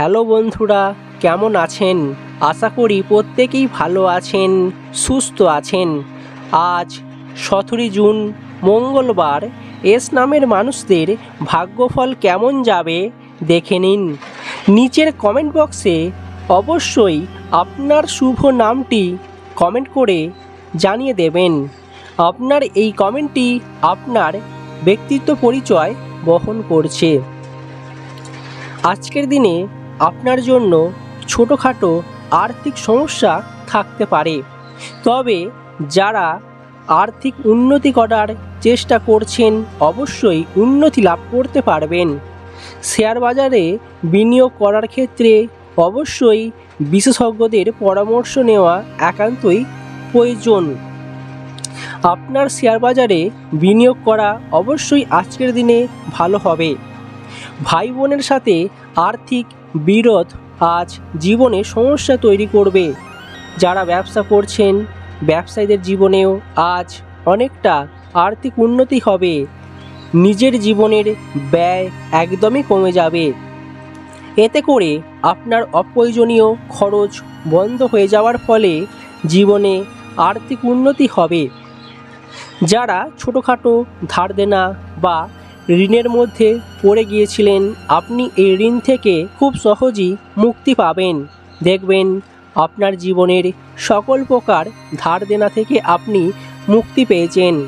Hello বন্ধুরা, কেমন আছেন? আশা করি প্রত্যেকেই ভালো আছেন, সুস্থ আছেন। আজ সতেরোই জুন, মঙ্গলবার, এস নামের মানুষদের ভাগ্যফল কেমন যাবে দেখে নিন। নিচের কমেন্ট বক্সে অবশ্যই আপনার শুভ নামটি কমেন্ট করে জানিয়ে দেবেন। আপনার এই কমেন্টটি আপনার ব্যক্তিত্ব পরিচয় বহন করছে। আজকের দিনে আপনার জন্য ছোটোখাটো আর্থিক সমস্যা থাকতে পারে। তবে যারা আর্থিক উন্নতি করার চেষ্টা করছেন, অবশ্যই উন্নতি লাভ করতে পারবেন। শেয়ার বাজারে বিনিয়োগ করার ক্ষেত্রে অবশ্যই বিশেষজ্ঞদের পরামর্শ নেওয়া একান্তই প্রয়োজন। আপনার শেয়ার বাজারে বিনিয়োগ করা অবশ্যই আজকের দিনে ভালো হবে। ভাই বোনের সাথে আর্থিক বিরোধ আজ জীবনে সমস্যা তৈরি করবে। যারা ব্যবসা করছেন, ব্যবসায়ীদের জীবনেও আজ অনেকটা আর্থিক উন্নতি হবে। নিজের জীবনের ব্যয় একদমই কমে যাবে। এতে করে আপনার অপ্রয়োজনীয় খরচ বন্ধ হয়ে যাওয়ার ফলে জীবনে আর্থিক উন্নতি হবে। যারা ছোটোখাটো ধার দেনা বা ঋণের মধ্যে পড়ে গিয়েছিলেন। আপনি এই ঋণ থেকে খুব সহজেই মুক্তি পাবেন। দেখবেন, আপনার জীবনের সকল প্রকার ধার দেনা থেকে আপনি মুক্তি পেয়েছেন।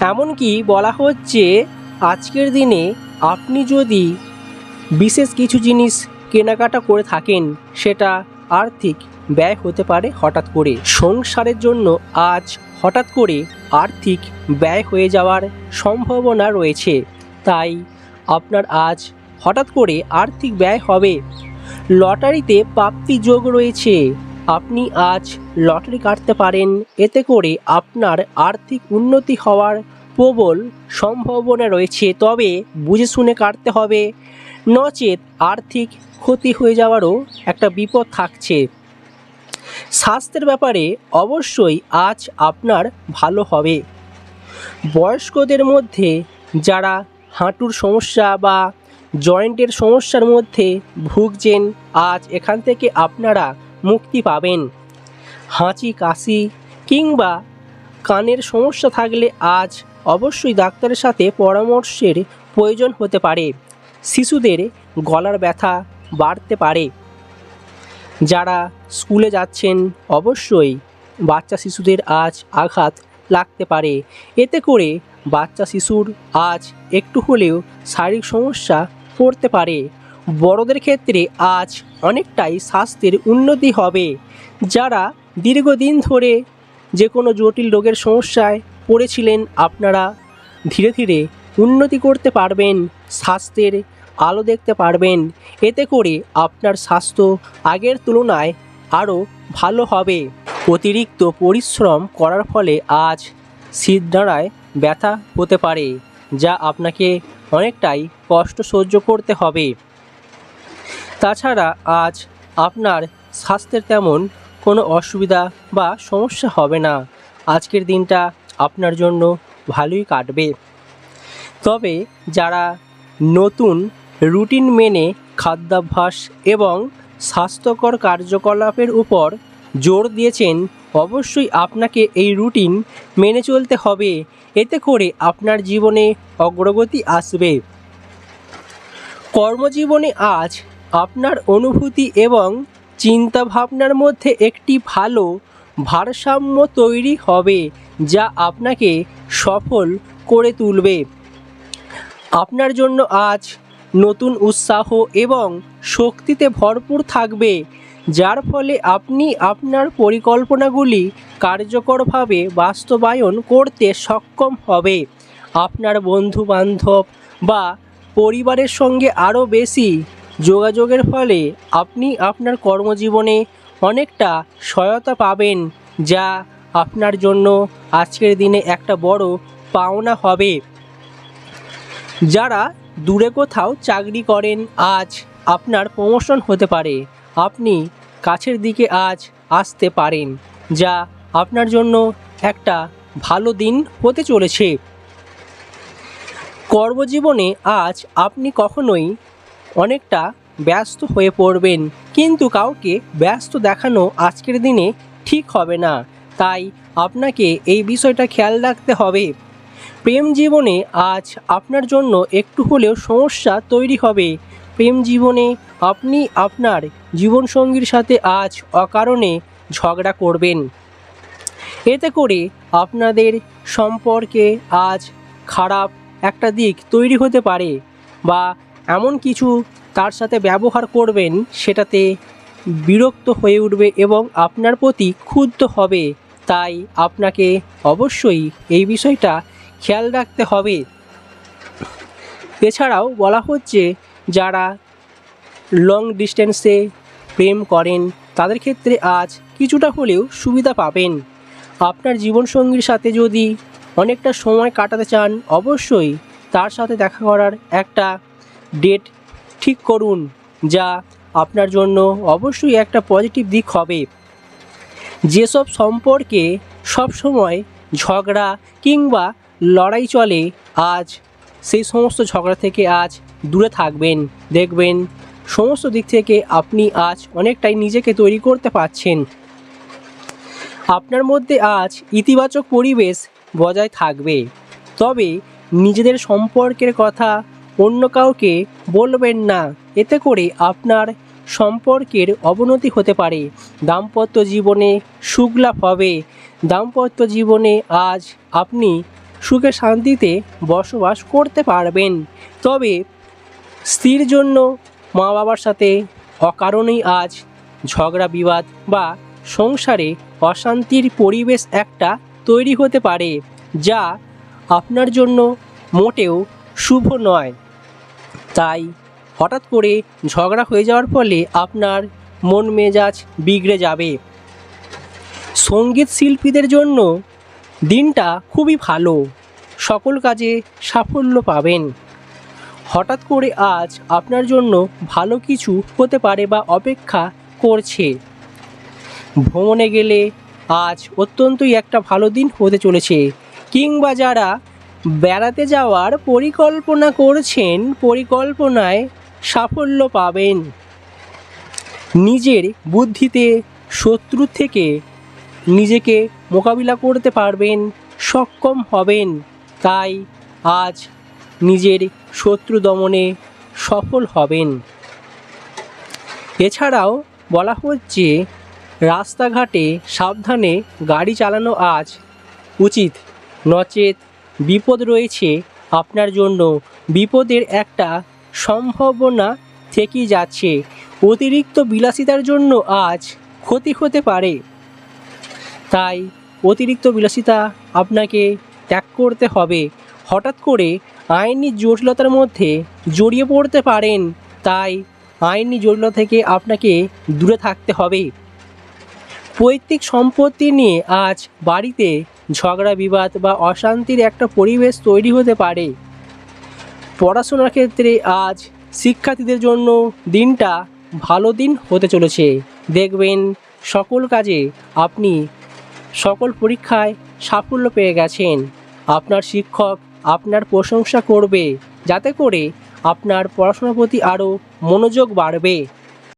এমনকি বলা হচ্ছে, আজকের দিনে আপনি যদি বিশেষ কিছু জিনিস কেনাকাটা করে থাকেন, সেটা আর্থিক ব্যয় হতে পারে হঠাৎ করে। সংসারের জন্য আজ হঠাৎ করে আর্থিক ব্যয় হয়ে যাওয়ার সম্ভাবনা রয়েছে। তাই আপনার আজ হঠাৎ করে আর্থিক ব্যয় হবে। লটারিতে প্রাপ্তি যোগ রয়েছে। আপনি আজ লটারি কাটতে পারেন। এতে করে আপনার আর্থিক উন্নতি হওয়ার প্রবল সম্ভাবনা রয়েছে। তবে বুঝে শুনে কাটতে হবে। নচেত আর্থিক ক্ষতি হয়ে যাওয়ারও একটা বিপদ থাকছে। স্বাস্থ্যের ব্যাপারে অবশ্যই আজ আপনার ভালো হবে। বয়স্কদের মধ্যে যারা হাঁটুর সমস্যা বা জয়েন্টের সমস্যার মধ্যে ভুগছেন, আজ এখান থেকে আপনারা মুক্তি পাবেন। হাঁচি, কাশি কিংবা কানের সমস্যা থাকলে আজ অবশ্যই ডাক্তারের সাথে পরামর্শের প্রয়োজন হতে পারে। শিশুদের গলার ব্যথা বাড়তে পারে। যারা স্কুলে যাচ্ছেন, অবশ্যই বাচ্চা শিশুদের আজ আঘাত লাগতে পারে। এতে করে বাচ্চা শিশুর আজ একটু হলেও শারীরিক সমস্যা পড়তে পারে। বড়দের ক্ষেত্রে আজ অনেকটাই স্বাস্থ্যের উন্নতি হবে। যারা দীর্ঘদিন ধরে যে কোনো জটিল রোগের সমস্যায় পড়েছিলেন, আপনারা ধীরে ধীরে উন্নতি করতে পারবেন। স্বাস্থ্যের আলো দেখতে পারবেন। এতে করে আপনার স্বাস্থ্য আগের তুলনায় আরও ভালো হবে। অতিরিক্ত পরিশ্রম করার ফলে আজ শীতদাঁড়ায় ব্যথা হতে পারে, যা আপনাকে অনেকটাই কষ্ট সহ্য করতে হবে। তাছাড়া আজ আপনার স্বাস্থ্যের তেমন কোনো অসুবিধা বা সমস্যা হবে না। আজকের দিনটা আপনার জন্য ভালোই কাটবে। তবে যারা নতুন রুটিন মেনে খাদ্যাভ্যাস এবং স্বাস্থ্যকর কার্যকলাপের উপর জোর দিয়েছেন, অবশ্যই আপনাকে এই রুটিন মেনে চলতে হবে। এতে করে আপনার জীবনে অগ্রগতি আসবে। কর্মজীবনে আজ আপনার অনুভূতি এবং চিন্তা ভাবনার মধ্যে একটি ভালো ভারসাম্য তৈরি হবে, যা আপনাকে সফল করে তুলবে। আপনার জন্য আজ নতুন উৎসাহ এবং শক্তিতে ভরপুর থাকবে, যার ফলে আপনি আপনার পরিকল্পনাগুলি কার্যকরভাবে বাস্তবায়ন করতে সক্ষম হবে। আপনার বন্ধু বান্ধব বা পরিবারের সঙ্গে আরও বেশি যোগাযোগের ফলে আপনি আপনার কর্মজীবনে অনেকটা সহায়তা পাবেন, যা আপনার জন্য আজকের দিনে একটা বড় পাওনা হবে। যারা দূরে কোথাও চাকরি করেন, আজ আপনার প্রমোশন হতে পারে। আপনি কাছের দিকে আজ আসতে পারেন, যা আপনার জন্য একটা ভালো দিন হতে চলেছে। কর্মজীবনে আজ আপনি কখনোই অনেকটা ব্যস্ত হয়ে পড়বেন, কিন্তু কাউকে ব্যস্ত দেখানো আজকের দিনে ঠিক হবে না। তাই আপনাকে এই বিষয়টা খেয়াল রাখতে হবে। প্রেম জীবনে আজ আপনার জন্য একটু হলেও সমস্যা তৈরি হবে। প্রেম জীবনে আপনি আপনার জীবনসঙ্গীর সাথে আজ অকারণে ঝগড়া করবেন। এতে করে আপনাদের সম্পর্কে আজ খারাপ একটা দিক তৈরি হতে পারে বা এমন কিছু তার সাথে ব্যবহার করবেন সেটাতে বিরক্ত হয়ে উঠবে এবং আপনার প্রতি ক্ষুব্ধ হবে। তাই আপনাকে অবশ্যই এই বিষয়টা খেয়াল রাখতে হবে। এছাড়াও বলা হচ্ছে, যারা লং ডিস্টেন্সে প্রেম করেন, তাদের ক্ষেত্রে আজ কিছুটা হলেও সুবিধা পাবেন। আপনার জীবনসঙ্গীর সাথে যদি অনেকটা সময় কাটাতে চান, অবশ্যই তার সাথে দেখা করার একটা ডেট ঠিক করুন, যা আপনার জন্য অবশ্যই একটা পজিটিভ দিক হবে। যেসব সম্পর্কে সবসময় ঝগড়া কিংবা লড়াই চলে, আজ সেই সমস্ত ঝগড়া থেকে আজ দূরে থাকবেন। দেখবেন, সমস্ত দিক থেকে আপনি আজ অনেকটাই নিজেকে তৈরি করতে পারছেন। আপনার মধ্যে আজ ইতিবাচক পরিবেশ বজায় থাকবে। তবে নিজেদের সম্পর্কের কথা অন্য কাউকে বলবেন না। এতে করে আপনার সম্পর্কের অবনতি হতে পারে। দাম্পত্য জীবনে সুখ লাভ হবে। দাম্পত্য জীবনে আজ আপনি সুখে শান্তিতে বসবাস করতে পারবেন। তবে স্ত্রীর জন্য মা বাবার সাথে অকারণেই আজ ঝগড়া, বিবাদ বা সংসারে অশান্তির পরিবেশ একটা তৈরি হতে পারে, যা আপনার জন্য মোটেও শুভ নয়। তাই হঠাৎ করে ঝগড়া হয়ে যাওয়ার ফলে আপনার মন মেজাজ বিগড়ে যাবে। সংগীত শিল্পীদের জন্য দিনটা খুবই ভালো। সকল কাজে সাফল্য পাবেন। হঠাৎ করে আজ আপনার জন্য ভালো কিছু হতে পারে বা অপেক্ষা করছে। ভ্রমণে গেলে আজ অত্যন্তই একটা ভালো দিন হতে চলেছে। কিংবা যারা বেড়াতে যাওয়ার পরিকল্পনা করছেন, পরিকল্পনায় সাফল্য পাবেন। নিজের বুদ্ধিতে শত্রুর থেকে নিজেকে মোকাবিলা করতে পারবেন, সক্ষম হবেন। তাই আজ নিজের শত্রু দমনে সফল হবেন। এছাড়াও বলা হচ্ছে, রাস্তাঘাটে সাবধানে গাড়ি চালানো আজ উচিত। নচেত বিপদ রয়েছে আপনার জন্য। বিপদের একটা সম্ভাবনা থেকেই যাচ্ছে। অতিরিক্ত বিলাসিতার জন্য আজ ক্ষতি হতে পারে। তাই অতিরিক্ত বিলাসিতা আপনাকে ত্যাগ করতে হবে। হঠাৎ করে আইনি জটিলতার মধ্যে জড়িয়ে পড়তে পারেন, তাই আইনি জটিলতা থেকে আপনাকে দূরে থাকতে হবে। পৈতৃক সম্পত্তি নিয়ে আজ বাড়িতে ঝগড়া, বিবাদ বা অশান্তির একটা পরিবেশ তৈরি হতে পারে। পড়াশোনার ক্ষেত্রে আজ শিক্ষার্থীদের জন্য দিনটা ভালো দিন হতে চলেছে। দেখবেন সকল কাজে আপনি সকল পরীক্ষায় সাফল্য পেয়ে গেছেন। আপনার শিক্ষক আপনার প্রশংসা করবে, যাতে করে আপনার পড়াশোনার প্রতি আরও মনোযোগ বাড়বে।